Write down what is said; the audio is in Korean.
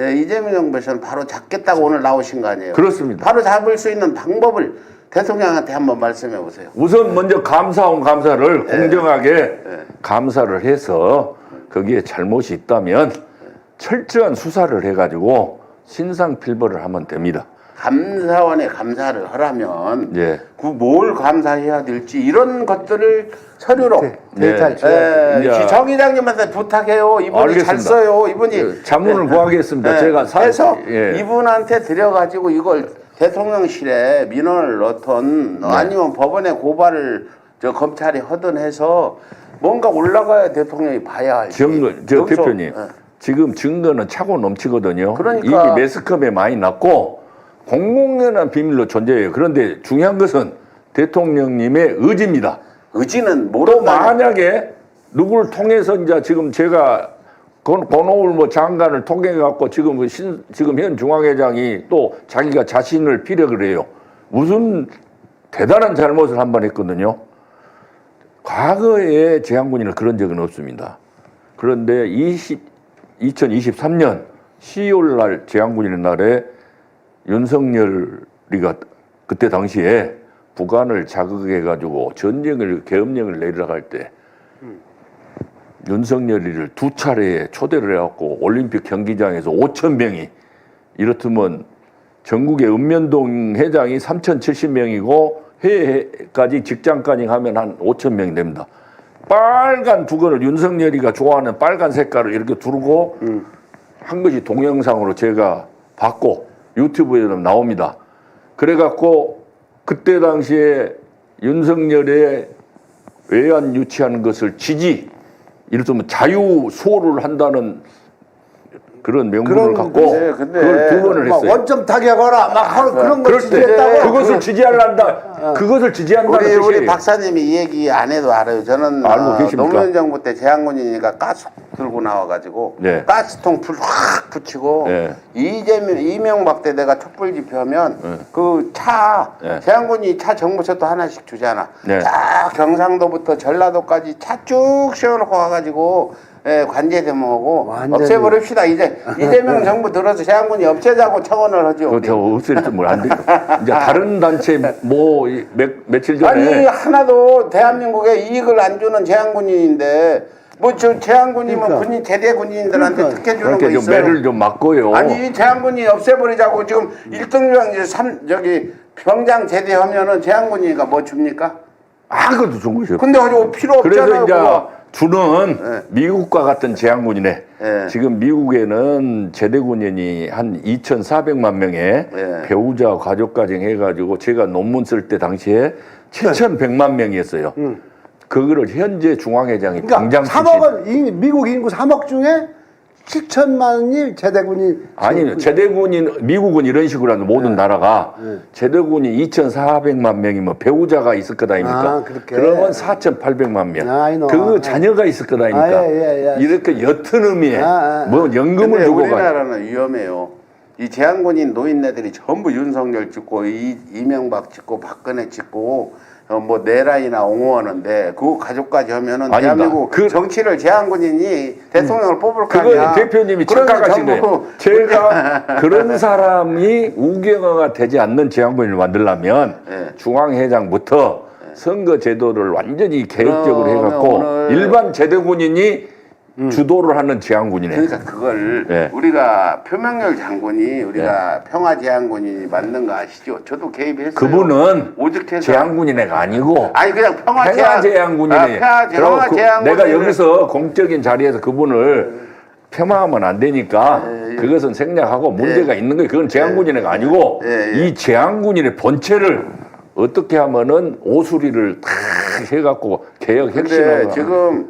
예, 이재명 정부에서는 바로 잡겠다고 오늘 나오신 거 아니에요? 그렇습니다. 바로 잡을 수 있는 방법을 대통령한테 한번 말씀해 보세요. 우선 먼저 감사원 감사를 네. 공정하게 감사를 해서 거기에 잘못이 있다면 철저한 수사를 해가지고 신상필벌을 하면 됩니다. 감사원에 감사를 하라면 예. 그뭘 감사해야 될지 이런 것들을 서류로 네. 데이터를. 예, 정 회장님한테 부탁해요. 이분이 잘 알겠습니다. 써요. 이분이 예, 자문을 구하겠습니다. 제가 사- 해서 예. 이분한테 드려가지고 이걸 대통령실에 민원을 넣던 네. 아니면 법원에 고발을 저 검찰이 하든 해서 뭔가 올라가야 대통령이 봐야 할지. 증거, 저 여기서- 대표님 예. 지금 증거는 차고 넘치거든요. 그러니까- 이미 매스컴에 많이 났고 공공연한 비밀로 존재해요. 그런데 중요한 것은 대통령님의 의지입니다. 의지는 또 모르고 만약에 누구를 통해서 이제 지금 제가 권- 권오울 뭐 장관을 통해 갖고 지금 그 신, 지금 현 중앙회장이 또 자기가 자신을 피력을 해요. 무슨 대단한 잘못을 한 번 했거든요. 과거에 재향군인은 그런 적은 없습니다. 그런데 20, 2023년 12월 날 재향군인의 날에 윤석열이가 그때 당시에 북한을 자극해 가지고 전쟁을 계엄령을 할때 윤석열이를 두 차례 초대를 해갖고 올림픽 경기장에서 5천 명이 이렇다면 전국의 읍면동 회장이 3,070명이고 해외까지 직장까지 하면 한 5천 명이 됩니다. 빨간 두건을 윤석열이가 좋아하는 빨간 색깔을 이렇게 두르고 한 것이 동영상으로 제가 봤고 유튜브에도 나옵니다. 그래갖고 그때 당시에 윤석열의 외환 유치하는 것을 지지 이를테면 자유 수호를 한다는 그런 명분을 갖고 네, 그걸 두 번을 막 했어요. 원점 타격하라 막 하는 그런 걸 지지했다고. 그것을 지지한다. 그것을 지지한다는 우리 우리 뜻이에요. 박사님이 이 얘기 안 해도 알아요. 저는 알고 어, 계십니까? 노무현 정부 때 재향군이니까 가스 들고 나와가지고 네. 가스통 불확 붙이고 네. 이재명 이명박 때 내가 촛불 집회하면 그차 네. 재향군이 차 정부차도 하나씩 주잖아. 네. 쫙 경상도부터 전라도까지 차 쭉 세워놓고 가가지고 예, 관제 대모하고 완전히- 없애버립시다. 이제 이재명 정부 들어서 재향군이 없애자고 청원을 하죠. 그거 저 없앨 줄안 돼요. 이제 다른 단체 뭐 이- 며, 며칠 전에 아니 하나도 대한민국에 이익을 안 주는 재향군인인데 뭐저 재향군이면 그러니까. 군인 제대 군인들한테 그러니까. 특혜 주는 거 그렇게 좀 있어요. 매를 좀 맞고요. 아니 재향군이 없애버리자고 지금 일등병 이제 삼 저기 병장 제대하면은 재향군이니까 뭐 줍니까? 아무것도 준 것이 없어요. 근데 가지고 필요 그래서 없잖아요. 이제 그거. 주는 네. 미국과 같은 재향군이네. 네. 지금 미국에는 제대군인이 한 2,400만 명의 네. 배우자 가족 가정 해가지고 제가 논문 쓸 때 당시에 7,100만 명이었어요. 그거를 현재 중앙회장이 그러니까 당장 출신. 3억은 이 미국 인구 3억 중에 7천만이 제대군이 아니 제대군인 미국은 이런 식으로 하는 모든 나라가 제대군이 2,400만 명이면 배우자가 있을 거다 아닙니까? 아, 그렇게. 그러면 4,800만 명. 아, I know. 그 아. 자녀가 있을 거다 아닙니까? 아, 예, 예, 예. 이렇게 옅은 의미에 아, 아, 아. 뭐 연금을 근데 주고 가. 우리나라는 위험해요. 이 재향군인 노인네들이 전부 윤석열 찍고 이, 이명박 찍고 박근혜 찍고 어, 뭐 내란이나 옹호하는데 그 가족까지 하면은 아니다. 대한민국 그- 정치를 재향군인이 대통령을 뽑을 거 그거 아니야. 대표님이 착각하신 거예요. 제가 그런 사람이 우경화가 되지 않는 재향군인을 만들려면 예. 중앙회장부터 선거 제도를 완전히 개혁적으로 해갖고 일반 제대군인이 주도를 하는 재향군이네. 그러니까 그걸 예. 우리가 표명열 장군이 우리가 평화제한군인이 맞는 거 아시죠? 저도 개입했어요. 그분은 오죽해서 재향군인애가 아니고 아니 그냥 평화제한 평화제향군이네. 아, 그리고 그- 평화제한군인 내가 여기서 공적인 자리에서 그분을 폄하하면 안 되니까 예, 예. 그것은 생략하고 문제가 있는 거예요. 그건 재향군인애가 아니고 예, 예. 이 재향군인의 본체를 어떻게 하면은 오수리를 탁 해갖고 개혁 혁신을 지금